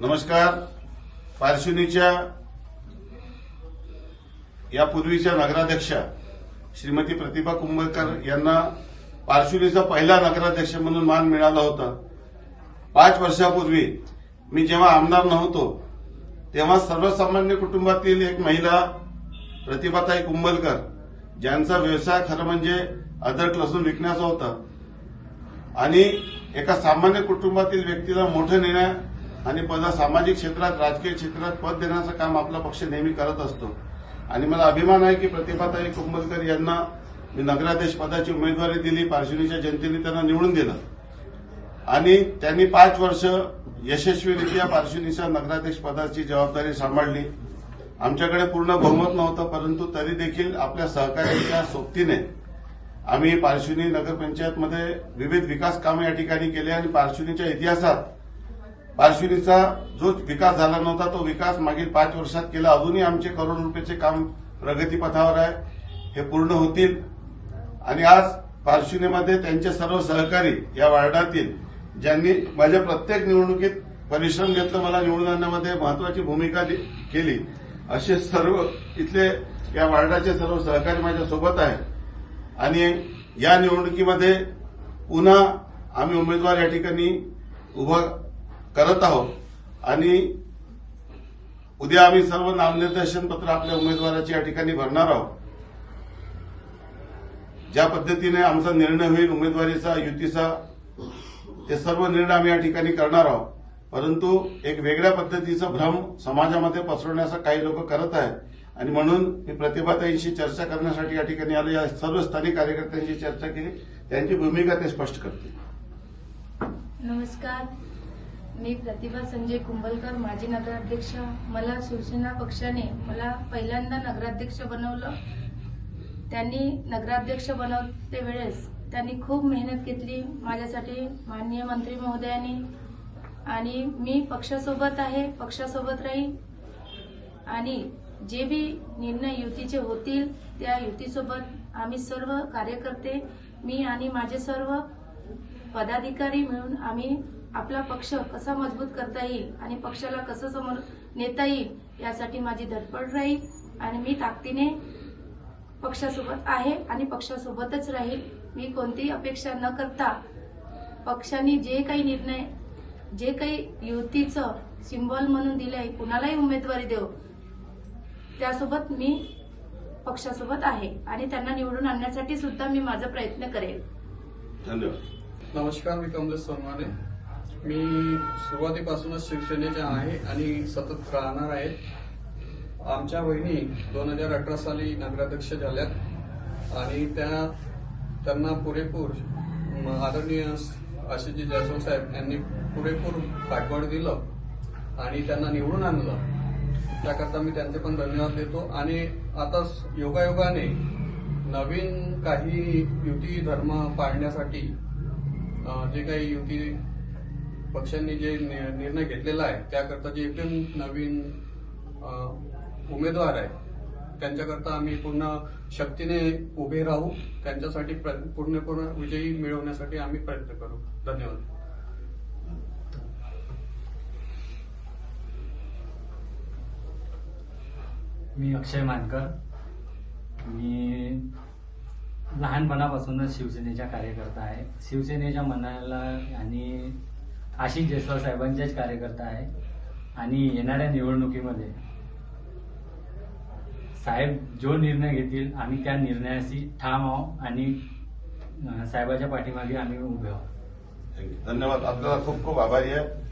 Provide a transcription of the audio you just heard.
नमस्कार. पारशिवनीच्या यापूर्वीच्या नगराध्यक्षा श्रीमती प्रतिभा कुंभकर यांना पारशिवनीचा पहिला नगराध्यक्ष म्हणून मान मिळाला होता. पाच वर्षापूर्वी मी जेव्हा आमदार नव्हतो तेव्हा सर्वसामान्य कुटुंबातील एक महिला प्रतिभाताई कुंभलकर ज्यांचा व्यवसाय खरं म्हणजे अदरक लसूण विकण्याचा होता आणि एका सामान्य कुटुंबातील व्यक्तीला मोठं नेण्या आणि पद सामाजिक क्षेत्रात राजकीय क्षेत्रात पद देण्याचं काम आपला पक्ष नेहमी करत असतो. आणि मला अभिमान आहे की प्रतिभाताई कुंभलकर यांना मी नगराध्यक्ष पदाची उमेदवारी दिली पार्श्वनीच्या जनतेने त्यांना निवडून दिलं. आणि त्यांनी पाच वर्ष यशस्वीरित्या पार्श्वनीच्या नगराध्यक्ष पदाची जबाबदारी सांभाळली. आमच्याकडे पूर्ण बहुमत नव्हतं परंतु तरी देखील आपल्या सहकार्याच्या सोबतीने आम्ही पार्श्वनी नगरपंचायतमध्ये विविध विकास कामे या ठिकाणी केली आणि पार्श्वनीच्या इतिहासात पारशिवनीचा जो विकास झाला नव्हता तो विकास मागील पाच वर्षात केला. अजूनही आमचे करोड रुपयाचे काम प्रगतीपथावर आहे. हे पूर्ण होतील. आणि आज पारशिवनीमध्ये त्यांचे सर्व सहकारी या वार्डातील ज्यांनी माझ्या प्रत्येक निवडणुकीत परिश्रम घेतलं मला निवडून आणण्यामध्ये महत्वाची भूमिका केली. असे सर्व इथले या वार्डाचे सर्व सहकारी माझ्या सोबत आहेत. आणि या निवडणुकीमध्ये पुन्हा आम्ही उमेदवार या ठिकाणी उभं करत आहोत. आणि उद्या आम्ही सर्व नामनिर्देशन पत्र आपल्या उमेदवाराची या ठिकाणी भरणार आहोत. ज्या पद्धतीने आमचा निर्णय होईल उमेदवारीचा युतीचा ते सर्व निर्णय आम्ही या ठिकाणी करणार आहोत. परंतु एक वेगळ्या पद्धतीचा भ्रम समाजामध्ये पसरवण्याचा काही लोक करत आहेत. आणि म्हणून मी प्रतिभाताईंशी चर्चा करण्यासाठी या ठिकाणी आलो. या सर्व स्थानिक कार्यकर्त्यांशी चर्चा केली. त्यांची भूमिका ते स्पष्ट करतील. नमस्कार. मी प्रतिभा संजय कुंभलकर माजी नगराध्यक्ष. मला शिवसेना पक्षाने मला पहिल्यांदा नगराध्यक्ष बनवलं. त्यांनी नगराध्यक्ष बनवते वेळेस त्यांनी खूप मेहनत घेतली माझ्यासाठी माननीय मंत्री महोदयांनी. आणि मी पक्षासोबत आहे पक्षासोबत राहील आणि जे बी निर्णय युतीचे होतील त्या युतीसोबत आम्ही सर्व कार्यकर्ते मी आणि माझे सर्व पदाधिकारी मिळून आम्ही आपला पक्ष कसा मजबूत करता येईल आणि पक्षाला कसं समोर नेता येईल यासाठी माझी धडपड राहील आणि मी ताकदीने पक्षासोबत आहे आणि पक्षासोबतच राहील. मी कोणतीही अपेक्षा न करता पक्षाने जे काही निर्णय जे काही युतीचं सिम्बॉल म्हणून दिलंय कुणालाही उमेदवारी देऊ त्यासोबत मी पक्षासोबत आहे आणि त्यांना निवडून आणण्यासाठी सुद्धा मी माझा प्रयत्न करेल. धन्यवाद. नमस्कार मी कमलेश सोनवाने. मी सुरुवातीपासूनच शिवसेनेच्या आहे आणि सतत राहणार आहे. आमच्या बहिणी दोन हजार अठरा साली नगराध्यक्ष झाल्यात आणि त्या त्यांना पुरेपूर आदरणीय आशिषजी जयस्वाल साहेब यांनी पुरेपूर पाठबळ दिलं आणि त्यांना निवडून आणलं. त्याकरता मी त्यांचे पण धन्यवाद देतो. आणि आता योगायोगाने नवीन काही युती धर्म पाळण्यासाठी जे काही युती पक्षांनी जे नि- निर्णय घेतलेला आहे त्याकरता जे एकदम नवीन उमेदवार आहे त्यांच्याकरता आम्ही पूर्ण शक्तीने उभे राहू त्यांच्यासाठी प्र- पूर्णपूर्ण विजयी मिळवण्यासाठी आम्ही प्रयत्न करू. धन्यवाद. मी अक्षय मानकर. मी लहानपणापासूनच शिवसेनेचा कार्यकर्ता आहे. शिवसेनेच्या मनाला आणि आशिष जयस्वाल साहेबांचेच कार्यकर्ता आहे. आणि येणाऱ्या निवडणुकीमध्ये साहेब जो निर्णय घेतील आम्ही त्या निर्णयाशी ठाम आहोत आणि साहेबाच्या पाठीमागे आम्ही उभे आहोत. धन्यवाद. आपल्याला खूप खूप आभारी आहे.